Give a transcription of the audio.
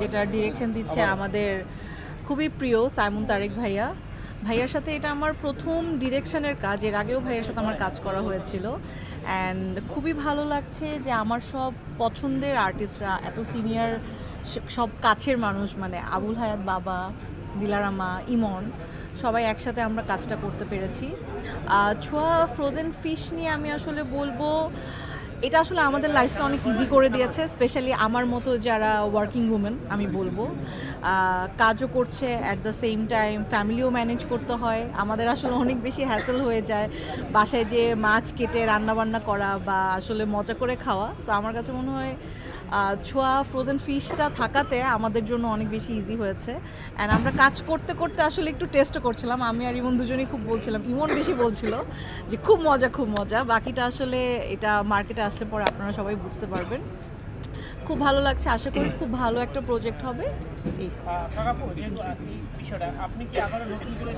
যেটা ডিরেকশন দিচ্ছে আমাদের খুবই প্রিয় সাইমন তারেক ভাইয়া। ভাইয়ার সাথে এটা আমার প্রথম ডিরেকশনের কাজ এর আগেও ভাইয়ার সাথে আমার কাজ করা হয়েছিল। অ্যান্ড খুবই ভালো লাগছে যে আমার সব পছন্দের আর্টিস্টরা এত সিনিয়র সব কাছের মানুষ মানে আবুল হায়াত বাবা দিলারামা ইমন সবাই একসাথে আমরা কাজটা করতে পেরেছি। ছোঁয়া ফ্রোজেন ফিশ নিয়ে আমি আসলে বলব এটা আসলে আমাদের লাইফটা অনেক ইজি করে দিয়েছে স্পেশালি আমার মতো যারা ওয়ার্কিং উমেন আমি বলব। কাজও করছে অ্যাট দ্য সেম টাইম ফ্যামিলিও ম্যানেজ করতে হয়। আমাদের আসলে অনেক বেশি হ্যাসেল হয়ে যায়, বাসায় যে মাছ কেটে রান্নাবান্না করা বা আসলে মজা করে খাওয়া। তো আমার কাছে মনে হয় ছোঁয়া ফ্রোজেন ফিশটা থাকাতে আমাদের জন্য অনেক বেশি ইজি হয়েছে। অ্যান্ড আমরা কাজ করতে করতে আসলে একটু টেস্টও করছিলাম। আমি আর ইমন দুজনেই খুব বলছিলাম, ইমন বেশি বলছিল যে খুব মজা খুব মজা। বাকিটা আসলে এটা মার্কেটে আসলে পরে আপনারা সবাই বুঝতে পারবেন। খুব ভালো লাগছে, আশা করি খুব ভালো একটা প্রজেক্ট হবে। এই। আপনি কি আবারও নতুন করে